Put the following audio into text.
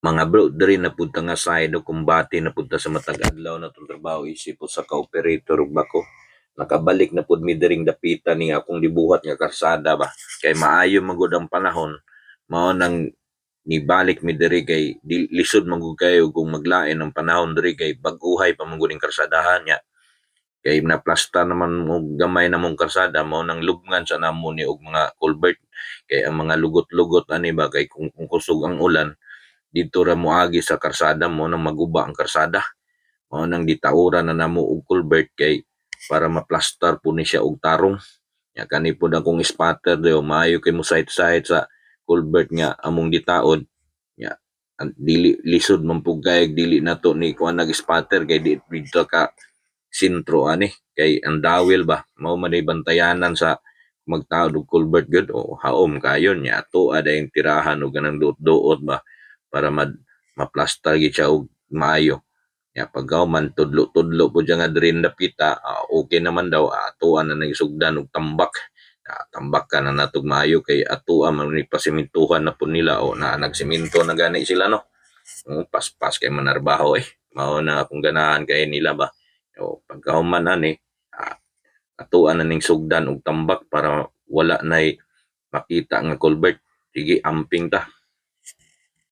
mga bro diri na punta nga side o kumbati na punta sa matag adlaw na tong trabaho isip po sa ka-operator ug bako. Nakabalik na pud mi diring dapitan ni akong libuhat nga karsada ba. Kay maayo magud ang panahon mao nang nibalik mi diri kay lisod man gud kayo kung maglain ang panahon diri kay baguhay pa man gud ang karsadahan niya. Kay naplasta naman mo gamay na mong karsada mao nang lubngan sa namo ni og mga culvert. Kay ang mga lugot-lugot ani ba kay kung, kung kusog ang ulan dito ra moagi sa karsada mo nang maguba ang karsada. Mao nang gitauran na namo og culvert kay para maplastar po ni siya og tarong. Nya kani pud akong spatter dayo maayo kay mo site-site sa culvert nga among gitaod nya dili lisod man pug dili nato ni kuan nag spatter kay di dito ka sintro ani. Kay ang dawil ba? Mao man ay bantayanan sa magtaod og culvert gud o haom kayon nya ato ada yung tirahan og ganang duot-duot ba para mad maplastar gid siya og maayo Ya pagkaw man tudlo-tudlo po dyan nga diri napita, ah, okay naman daw atuan na nagsugdan og tambak. Ah, tambak ka na natog maayo kay atuan man ni pasimintuhan na po nila o na nagsiminto na gani sila no. Oh, paspas kay manarbaho eh. Mao na akong ganahan kay nila ba. O pagkaw man ani, ah, atuan na ning sugdan og tambak para wala nay makita nga culvert. Sige, amping ta.